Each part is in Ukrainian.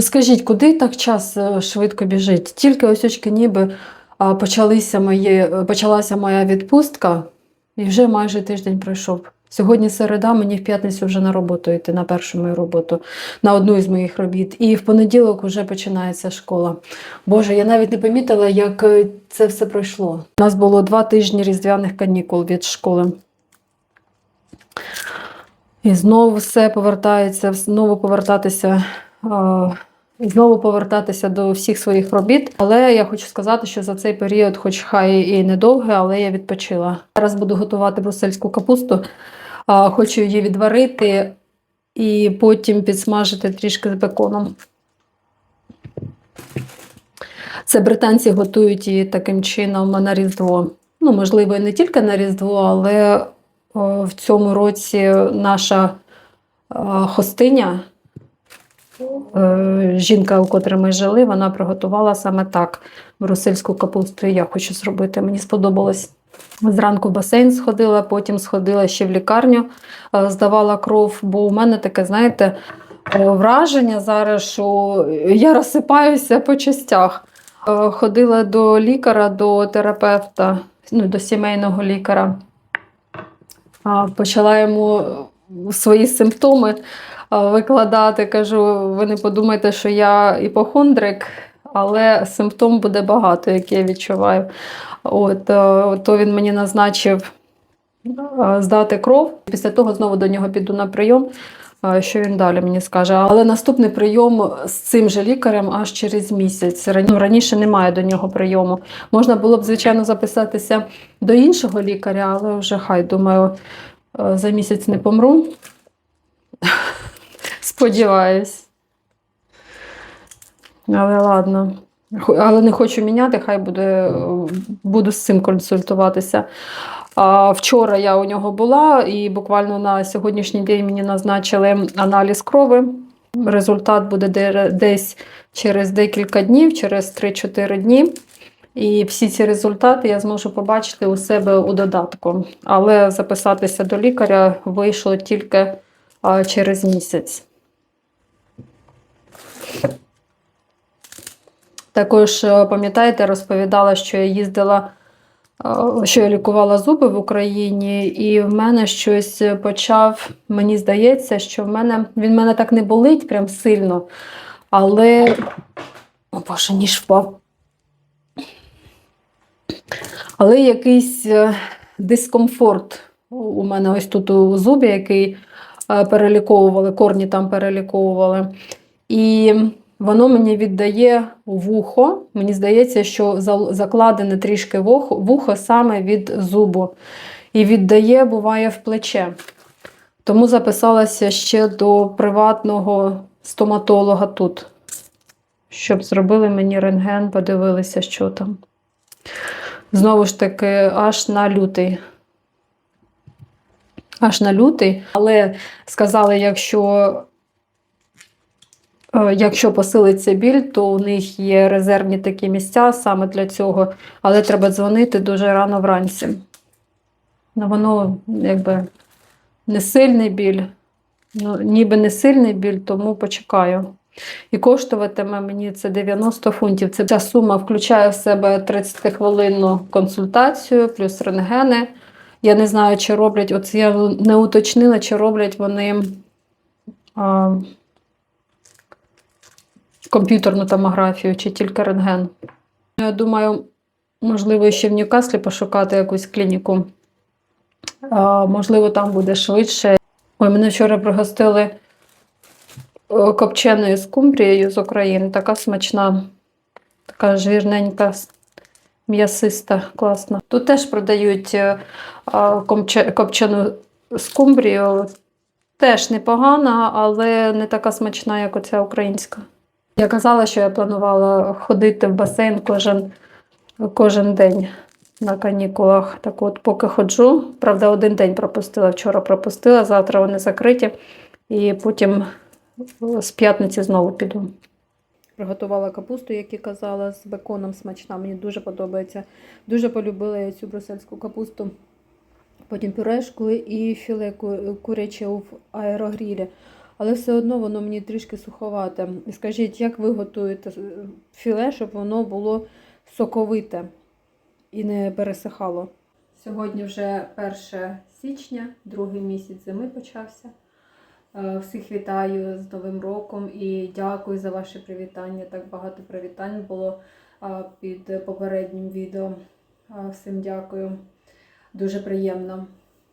Скажіть, куди так час е, швидко біжить? Тільки ось очки ніби почалися мої, е, почалася моя відпустка, і вже майже тиждень пройшов. Сьогодні середа, мені в п'ятницю вже на роботу йти, на першу мою роботу, на одну із моїх робіт. І в понеділок вже починається школа. Боже, я навіть не помітила, як е, це все пройшло. У нас було два тижні різдвяних канікул від школи. І знову все повертається, знову повертатися. Знову повертатися до всіх своїх робіт. Але я хочу сказати, що за цей період, хоч хай і недовгий, але я відпочила. Зараз буду готувати брусельську капусту. Хочу її відварити і потім підсмажити трішки з беконом. Це британці готують її таким чином на Різдво. Ну, можливо, і не тільки на Різдво, але в цьому році наша хостиня, жінка, у котрій ми жили, вона приготувала саме так брусельську капусту. Я хочу зробити. Мені сподобалось. Зранку в басейн сходила, потім сходила ще в лікарню, е, здавала кров, бо у мене таке, знаєте, е, враження зараз, що я розсипаюся по частях. Е, Ходила до лікаря, до терапевта, ну, до сімейного лікаря. Почала йому свої симптоми викладати. Кажу, ви не подумайте, що я іпохондрик, але симптом буде багато, які я відчуваю. От, е, то він мені назначив е, здати кров. Після того знову до нього піду на прийом. е, Що він далі мені скаже? Але наступний прийом з цим же лікарем аж через місяць. Ну, Раніше немає до нього прийому. Можна було б, звичайно, записатися до іншого лікаря, але вже хай думаю, е, за місяць не помру. Сподіваюсь. Але ладно. Але не хочу міняти, хай буде, буду з цим консультуватися. А, вчора я у нього була, і буквально на сьогоднішній день мені назначили аналіз крови. Результат буде десь через декілька днів, через 3-4 дні. І всі ці результати я зможу побачити у себе у додатку. Але записатися до лікаря вийшло тільки через місяць. Також, е, пам'ятаєте, розповідала, що я їздила, е, що я лікувала зуби в Україні, і в мене щось почав, мені здається, що в мене він в мене так не болить прям сильно. Але, о Боже, ніж впав. Але якийсь е, дискомфорт у мене ось тут у зубі, який переліковували, корні там переліковували. І воно мені віддає вухо. Мені здається, що закладене трішки вухо, саме від зубу. І віддає, буває, в плече. Тому записалася ще до приватного стоматолога тут, щоб зробили мені рентген, подивилися, що там. Знову ж таки, аж на лютий. Аж на лютий. Але сказали, якщо Якщо посилиться біль, то у них є резервні такі місця саме для цього, але треба дзвонити дуже рано вранці. Ну, воно якби не сильний біль, ну, ніби не сильний біль, тому почекаю. І коштуватиме мені це 90 фунтів. Це ця сума включає в себе 30-хвилинну консультацію, плюс рентгени. Я не знаю, чи роблять, от я не уточнила, чи роблять вони. А, комп'ютерну томографію чи тільки рентген. Я думаю, можливо, ще в Ньюкаслі пошукати якусь клініку. А, можливо, там буде швидше. Ой, мене вчора пригостили е, копченою скумбрією з України. Така смачна, така жирненька, м'ясиста, класна. Тут теж продають е, копчену скумбрію. Теж непогана, але не така смачна, як оця українська. Я казала, що я планувала ходити в басейн кожен, кожен день на канікулах. Так от, поки ходжу, правда, один день пропустила, вчора пропустила, завтра вони закриті, і потім з п'ятниці знову піду. Приготувала капусту, як і казала, з беконом смачна. Мені дуже подобається. Дуже полюбила я цю брусельську капусту. Потім пюрешку і філе куряче в аерогрілі. Але все одно воно мені трішки суховате. Скажіть, як ви готуєте філе, щоб воно було соковите і не пересихало? Сьогодні вже 1 січня, другий місяць зими почався. Е, Всіх вітаю з Новим роком і дякую за ваші привітання. Так багато привітань було під попереднім відео. Всім дякую. Дуже приємно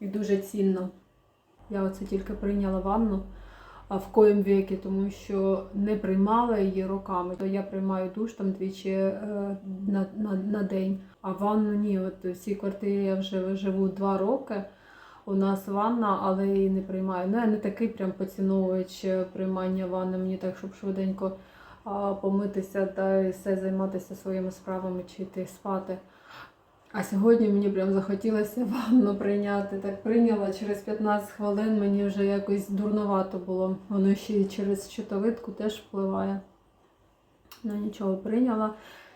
і дуже цінно. Я оце тільки прийняла ванну в коїм віки, тому що не приймала її роками. То я приймаю душ там двічі е, на, на, на день, а ванну ні. От в цій квартирі я вже живу два роки. У нас ванна, але її не приймаю. Ну, я не такий прям поціновувач е, приймання ванни. Мені так, щоб швиденько помитися та все займатися своїми справами чи йти спати. А сьогодні мені прям захотілося ванну прийняти. Так прийняла через 15 хвилин, мені вже якось дурновато було. Воно ще й через щитовидку теж впливає. Ну нічого, прийняла.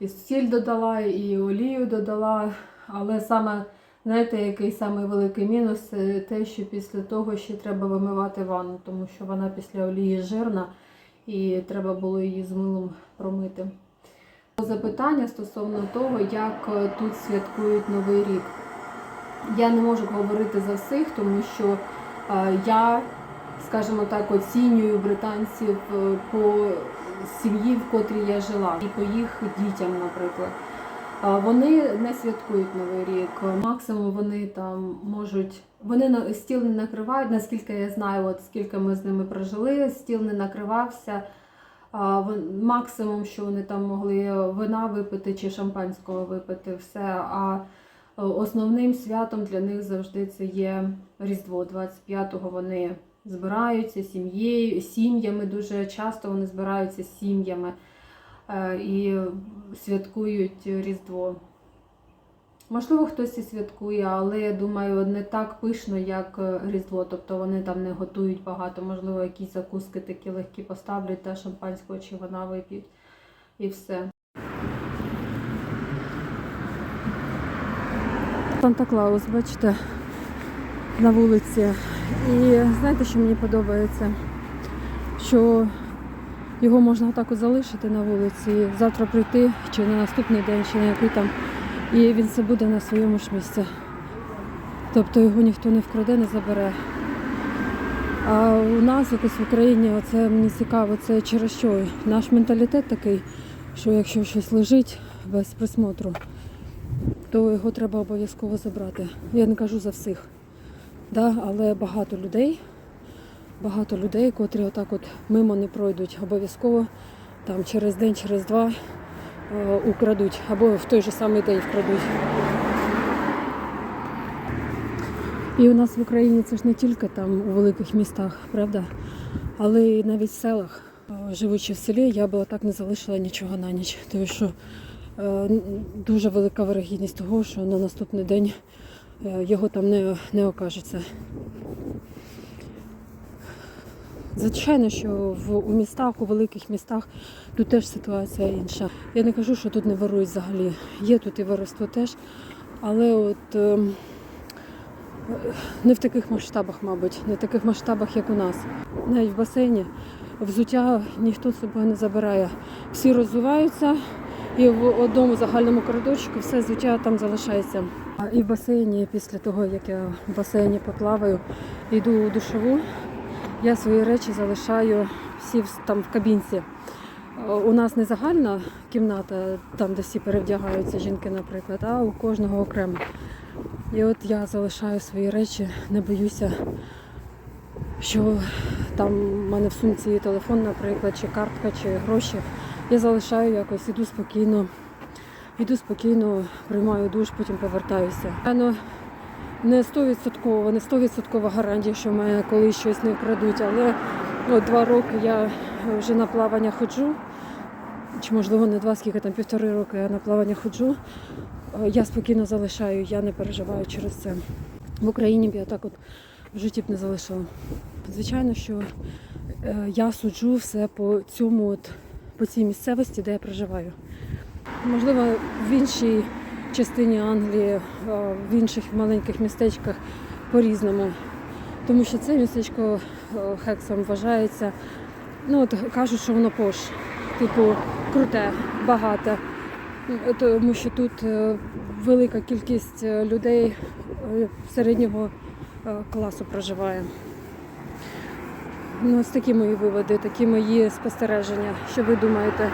І сіль додала, і олію додала. Але саме, знаєте, який самий великий мінус те, що після того ще треба вимивати ванну, тому що вона після олії жирна і треба було її з милом промити. Запитання стосовно того, як е, тут святкують Новий рік. Я не можу говорити за всіх, тому що е, я, скажімо так, оцінюю британців е, по сім'ї, в котрій я жила, і по їх дітям, наприклад. Вони не святкують Новий рік. Максимум вони там можуть. Вони на стіл не накривають, наскільки я знаю, от скільки ми з ними прожили, стіл не накривався. Максимум, що вони там могли вина випити чи шампанського випити, все. А е, основним святом для них завжди це є Різдво. 25-го вони збираються сім'єю, сім'ями. Дуже часто вони збираються з сім'ями е, і святкують Різдво. Можливо, хтось і святкує, але я думаю, не так пишно, як е, Різдво. Тобто вони там не готують багато, можливо, якісь закуски такі легкі поставлять та шампанського чи вона вип'ють. І все. Санта-Клаус, бачите, на вулиці. І знаєте, що мені подобається? Що його можна отак залишити на вулиці, і завтра прийти, чи на наступний день, чи на який там і він все буде на своєму ж місці. Тобто його ніхто не вкраде, не забере. А у нас якось в Україні оце мені цікаво, це через що? Наш менталітет такий, що якщо щось лежить без присмотру, то його треба обов'язково забрати. Я не кажу за всіх. Да, але багато людей, багато людей, котрі отак от мимо не пройдуть, обов'язково там через день, через два украдуть, або в той же самий день вкрадуть. І у нас в Україні це ж не тільки там у великих містах, правда? Але і навіть в селах. Е, Живучи в селі, я би отак не залишила нічого на ніч. Тому що е, дуже велика вирогідність того, що на наступний день е, його там не, не окажеться. Звичайно, що в, у містах, у великих містах тут теж ситуація інша. Я не кажу, що тут не ворують взагалі. Є тут і воровство теж, але от е, не в таких масштабах, мабуть, не в таких масштабах, як у нас. Навіть в басейні взуття ніхто з собою не забирає. Всі розвиваються, і в одному загальному коридорчику все взуття там залишається. І в басейні, після того, як я в басейні поплаваю, йду у душову. Я свої речі залишаю всі там в кабінці. Е, У нас не загальна кімната, там де всі перевдягаються, жінки, наприклад, а у кожного окремо. І от я залишаю свої речі, не боюся, що там в мене в сумці телефон, наприклад, чи картка, чи гроші. Я залишаю якось, іду спокійно, іду спокійно, приймаю душ, потім повертаюся. Не 100%, не 100% гарантія, що мене колись щось не вкрадуть, але от два роки я вже на плавання ходжу. Чи можливо не два, скільки там півтори роки я на плавання ходжу. Е, Я спокійно залишаю, я не переживаю через це. В Україні б я так от в житті б не залишила. Звичайно, що е, я суджу все по цьому, от, по цій місцевості, де я проживаю. Можливо, в іншій частині Англії, е, в інших маленьких містечках по-різному. Тому що це містечко Хексом вважається. Ну, от кажуть, що воно пош, типу, круте, багате. Е, Тому що тут е, велика кількість людей середнього класу проживає. Ну, ось такі мої виводи, такі мої спостереження. Що ви думаєте?